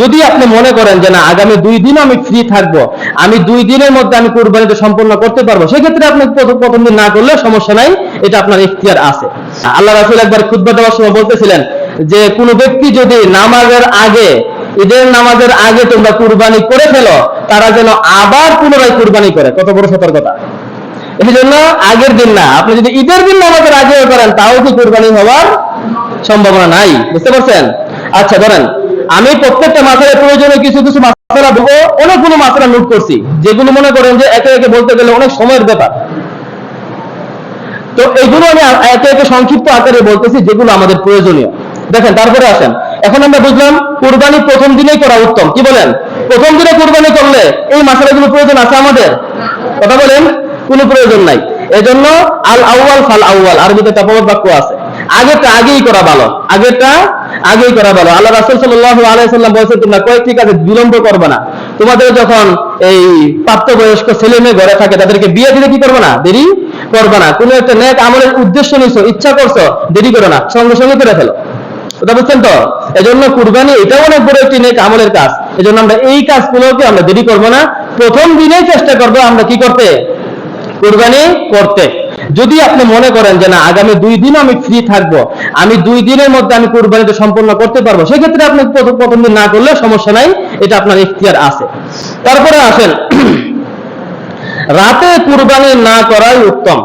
যদি আপনি মনে করেন যে না, আগামী দুই দিন আমি ফ্রি থাকব, আমি দুই দিনের মধ্যে আমি কুরবানিটা সম্পন্ন করতে পারব, সেক্ষেত্রে আপনি প্রথম দিন না করলে সমস্যা নাই, এটা আপনার ইখতিয়ার আছে। আল্লাহ রাসুল একবার খুদ্া দেওয়ার সময় বলতেছিলেন যে, কোনো ব্যক্তি যদি নামাজের আগে, ঈদের নামাজের আগে তোমরা কুরবানি করে ফেলো, তারা যেন আবার পুনরায় কুরবানি করে। কত বড় সতর্কতা। এই জন্য আগের দিন না, আপনি যদি ঈদের দিন নামাজের আগে করেন, তাও কি কুরবানি হওয়ার সম্ভাবনা নাই। বুঝতে পারছেন? আচ্ছা ধরেন আমি প্রত্যেকটা মাসের প্রয়োজনে কিছু কিছু মাসালা দেবো অনেকগুলো মাসালা নোট করছি, যেগুলো মনে করেন যে একে একে বলতে গেলে অনেক সময়ের ব্যাপার। তো এইগুলো আমি একে একে সংক্ষিপ্ত আকারে বলতেছি, যেগুলো আমাদের প্রয়োজনীয়। দেখেন, তারপরে আসেন। এখন আমরা বুঝলাম, কুরবানি প্রথম দিনেই করা উত্তম। কি বলেন? প্রথম দিনে কোরবানি করলে এই মাসালাগুলো প্রয়োজন আছে আমাদের? কথা বলেন, কোনো প্রয়োজন নাই। এজন্য আল আউয়াল ফাল আউয়াল আরবিতে তাপবত বাক্য আছে। আগেরটা আগেই করা ভালো। আগেরটা আগেই করা ভালো। আল্লাহ রাসূল সাল্লাল্লাহু আলাইহি সাল্লাম বলেছেন তোমরা কয়েক ঠিক আছে বিলম্ব করবে না, তোমাদের যখন এই প্রাপ্তবয়স্ক ছেলে মেয়ে ঘরে থাকে, তাদেরকে বিয়ে দিলে কি করবে না? দেরি করবে না। কোনো একটা নেক আমলের উদ্দেশ্য নিছো, ইচ্ছা করছ, দেরি করো না। সঙ্গে সঙ্গে করে ফেলো। কথা বুঝছেন তো? এজন্য কুরবানি এটাও অনেক বড় একটি নেক আমলের কাজ। এজন্য আমরা এই কাজগুলোকে আমরা দেরি করব না। প্রথম দিনেই চেষ্টা করব আমরা কি করতে? কুরবানি করতে। যদি আপনি মনে করেন যে না, আগামী দুই দিন আমি ফ্রি থাকব, আমি দুই দিনের মধ্যে আমি কুরবানিটা সম্পন্ন করতে পারব, সেক্ষেত্রে আপনি প্রথম দিন না করলে সমস্যা নাই, এটা আপনার ইখতিয়ার আছে। তারপরে আসেন, রাতে কুরবানি না করাই উত্তম।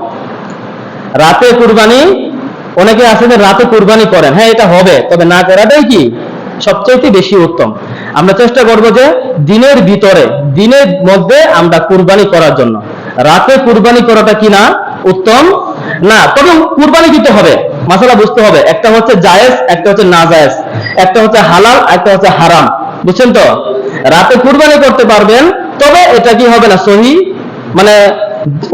রাতে কুরবানি, অনেকে আছে যে রাতে কুরবানি করেন হ্যাঁ এটা হবে, তবে না করাটাই কি? সবচেয়ে বেশি উত্তম। আমরা চেষ্টা করব যে দিনের ভিতরে, দিনের মধ্যে আমরা কুরবানি করার জন্য। রাতে কুরবানি করাটা কি না? উত্তম? না, তবে কুরবানি দিতে হবে। মাসালা বুঝতে হবে। একটা হচ্ছে জায়েজ, একটা হচ্ছে না জায়েজ একটা হচ্ছে হালাল, একটা হচ্ছে হারাম। বুঝছেন তো? রাতে কুরবানি করতে পারবেন, তবে এটা কি হবে না সহি? মানে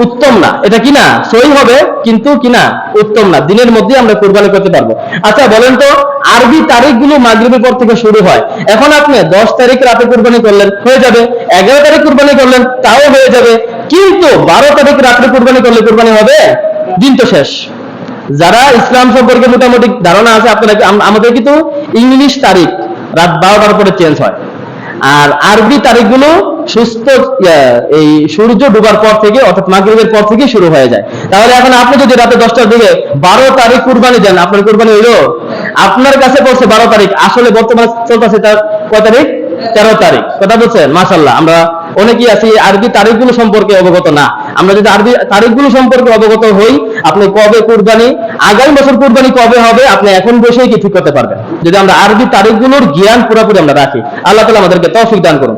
উত্তম না। এটা কি না? সই হবে, কিন্তু কি না? উত্তম না। দিনের মধ্যে আমরা কোরবানি করতে পারব। আচ্ছা বলেন তো, আরবি তারিখগুলো মাগরিবের পর থেকে শুরু হয়। এখন আপনি দশ তারিখ রাতে কোরবানি করলেন, হয়ে যাবে। এগারো তারিখ কোরবানি করলেন, তাও হয়ে যাবে। কিন্তু বারো তারিখ রাত্রে কোরবানি করলে কোরবানি হবে? দিন তো শেষ। যারা ইসলাম সম্পর্কে মোটামুটি ধারণা আছে, আপনারা আমাদের কিন্তু ইংলিশ তারিখ রাত বারোটার পরে চেঞ্জ হয়। আর আরবি তারিখগুলো সুস্থ এই সূর্য ডুবার পর থেকে, অর্থাৎ মাগরিবের পর থেকে শুরু হয়ে যায়। তাহলে এখন আপনি যদি রাতে দশটার দিকে বারো তারিখ কুরবানি দেন, আপনার কুরবানি হইল? আপনার কাছে পড়ছে বারো তারিখ। আসলে বর্তমানে চলতেছে তার কয় তারিখ? তেরো তারিখ। কথা বলছেন? মাসাল্লাহ আমরা অনেকেই আছি, আরবি তারিখগুলো সম্পর্কে অবগত না। আমরা যদি আরবি তারিখগুলো সম্পর্কে অবগত হই, আপনি কবে কুরবানি, আগামী বছর কুরবানি কবে হবে, আপনি এখন বসেই কি ঠিক করতে পারবেন? যদি আমরা আরবি তারিখগুলোর জ্ঞান পুরোপুরি আমরা রাখি, আল্লাহ তালা আমাদেরকে তৌফিক দান করুন।